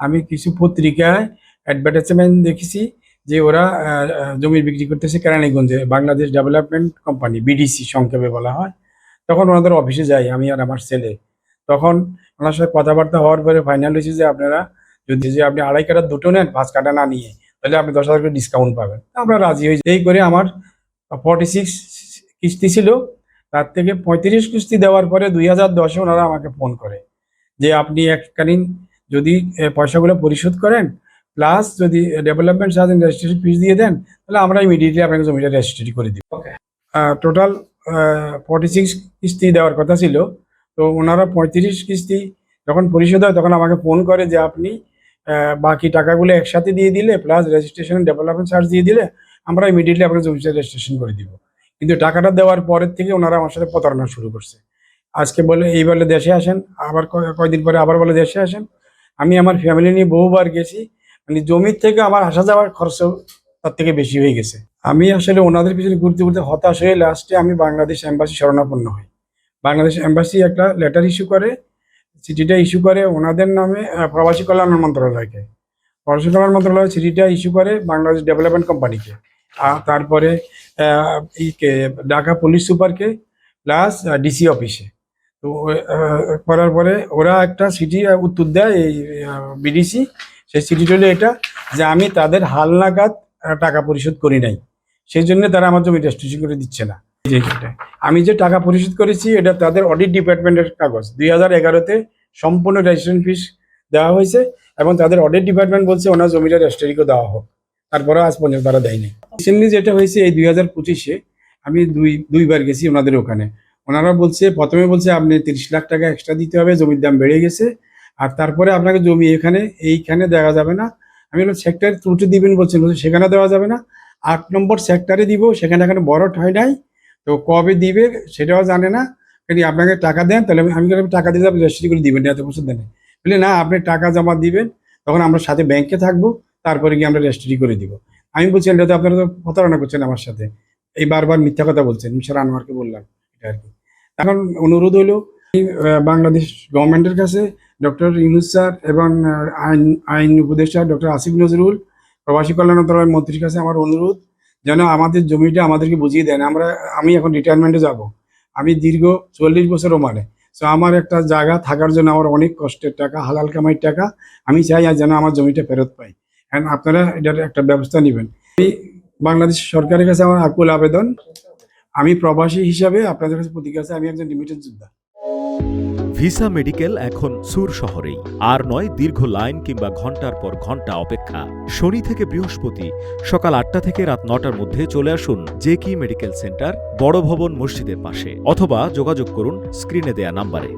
আমি কিছু পত্রিকায় অ্যাডভার্টাইজমেন্ট দেখেছি যে ওরা জমি বিক্রি করতেছে কেরানীগঞ্জে, বাংলাদেশ ডেভেলপমেন্ট কোম্পানি বিডিসি সংক্ষেপে বলা হয়। তখন ওনাদের অফিসে যাই, আমি আর আমার ছেলে। তখন ওনার সাথে কথাবার্তা হওয়ার পরে ফাইনাল হয়েছে যে আপনারা যদি, যে আপনি আড়াই কাটা দুটো নেন, পাঁচ কাটা না নিয়ে, তাহলে আপনি দশ হাজার করে ডিসকাউন্ট পাবেন। আমরা রাজি হয়েছি। এই করে আমার ফর্টি সিক্স কিস্তি ছিল। তার থেকে পঁয়ত্রিশ কিস্তি দেওয়ার পরে দুই হাজার দশে ওনারা আমাকে ফোন করে যে, আপনি এককালীন যদি পয়সাগুলো পরিশোধ করেন প্লাস যদি ডেভেলপমেন্ট চার্জ রেজিস্ট্রেশন ফিস দিয়ে দেন তাহলে আমরা ইমিডিয়েটলি আপনাকে জমিটা রেজিস্ট্রি করে দিব। টোটাল ফর্টি সিক্স কিস্তি দেওয়ার কথা ছিল। তো ওনারা পঁয়ত্রিশ কিস্তি যখন পরিশোধ হয় তখন আমাকে ফোন করে যে আপনি বাকি টাকাগুলো একসাথে দিয়ে দিলে প্লাস রেজিস্ট্রেশন ডেভেলপমেন্ট চার্জ দিয়ে দিলে আমরা ইমিডিয়েটলি আপনাকে জমিটা রেজিস্ট্রেশন করে দিব। কিন্তু টাকাটা দেওয়ার পরের থেকে ওনারা আমার সাথে প্রতারণা শুরু করছে। আজকে বলে এই বলে দেশে আসেন আবার কয়- কয়দিন পরে আবার বলে দেশে আসেন। আমি আমার ফ্যামিলি নিয়ে বহুবার গেছি। মানে জমির থেকে আমার আসা যাওয়ার খরচ তার থেকে বেশি হয়ে গেছে। আমি আসলে ওনাদের পিছনে ঘুরতে ঘুরতে হতাশ হয়ে লাস্টে আমি বাংলাদেশ এম্বাসি শরণাপন্ন হই। বাংলাদেশ এম্বাসি একটা লেটার ইস্যু করে, চিঠিটা ইস্যু করে, ওনাদের নামে প্রবাসী কল্যাণ মন্ত্রণালয়কে। প্রবাসী কল্যাণ মন্ত্রণালয় চিঠিটা ইস্যু করে বাংলাদেশ ডেভেলপমেন্ট কোম্পানিকে আর তারপরে ঢাকা পুলিশ সুপারকে প্লাস ডিসি অফিসে তো করার পরে ওরা একটা সিটি উত্তর দেয় এই বিডিসি। সেই চিঠিটা হলো এটা যে আমি তাদের হাল নাগাদ টাকা পরিশোধ করি নাই। সেই জন্য তারা আমার জমি রেজিস্ট্রেশন করে দিচ্ছে না। আমি যে টাকা পরিশোধ করেছি, এটা তাদের অডিট ডিপার্টমেন্টের কাগজ। দুই হাজার এগারোতে সম্পূর্ণ রেজিস্ট্রেশন ফিস দেওয়া হয়েছে এবং তাদের অডিট ডিপার্টমেন্ট বলছে, ওনার জমিটা রেজিস্ট্রি করে দেওয়া হোক। তারপরে আজ পর্যন্ত তারা দেয়নি। রিসেন্টলি যেটা হয়েছে, এই দুই হাজার পঁচিশে আমি দুই, দুইবার গেছি ওনাদের ওখানে। ওনারা বলছে, প্রথমে বলছে, আপনি তিরিশ লাখ টাকা এক্সট্রা দিতে হবে, জমির দাম বেড়ে গেছে। আর তারপরে আপনাকে জমি এখানে, এইখানে দেওয়া যাবে না। আমি বললাম, সেক্টর ত্রুটি দিবেন বলছেন, বলছে সেখানে দেওয়া যাবে না। আট নম্বর সেক্টরে দিব, সেখানে এখানে বড় হয় নাই। তো কবে দিবে সেটাও জানে না। যদি আপনাকে টাকা দেন, তাহলে আমি- আমি টাকা দিলে আপনি রেজিস্ট্রি করে দিবেন, এত বছর দেন বলে, না, আপনি টাকা জমা দিবেন, তখন আমরা সাথে ব্যাংকে থাকব, তারপরে গিয়ে আমরা রেজিস্ট্রি করে দিব। আমি বলছি, এটা তো আপনারা তো প্রতারণা করছেন আমার সাথে। এই বারবার মিথ্যা কথা বলছেন মিশার আনোয়ারকে বললাম। আর কি এখন অনুরোধ হলো বাংলাদেশ গভর্নমেন্টের কাছে ডক্টর ইউনুস স্যার এবং আইন আইন উপদেষ্টা ডক্টর আসিফ নজরুল, প্রবাসী কল্যাণ মন্ত্রণালয়ের মন্ত্রীর কাছে আমার অনুরোধ যেন আমাদের জমিটা আমাদেরকে বুঝিয়ে দেন। আমরা, আমি এখন রিটায়ারমেন্টে যাব। আমি দীর্ঘ চল্লিশ বছর ওমানে। সো আমার একটা জায়গা থাকার জন্য আমার অনেক কষ্টের টাকা, হালাল কামাইয়ের টাকা। আমি চাই আর যেন আমার জমিটা ফেরত পাই। এখন আপনারা এটার একটা ব্যবস্থা নেবেন। আমি বাংলাদেশ সরকারের কাছে আমার আকুল আবেদন। আমি প্রবাসী হিসাবে আপনাদের কাছে প্রতিজ্ঞা আছে, আমি একজন লিমিটেড যোদ্ধা। ভিসা মেডিকেল এখন সুর শহরেই, আর নয় দীর্ঘ লাইন কিংবা ঘণ্টার পর ঘণ্টা অপেক্ষা। শনি থেকে বৃহস্পতি, সকাল আটটা থেকে রাত নটার মধ্যে চলে আসুন জেকি মেডিকেল সেন্টার বড় ভবন মসজিদের পাশে, অথবা যোগাযোগ করুন স্ক্রিনে দেয়া নাম্বারে।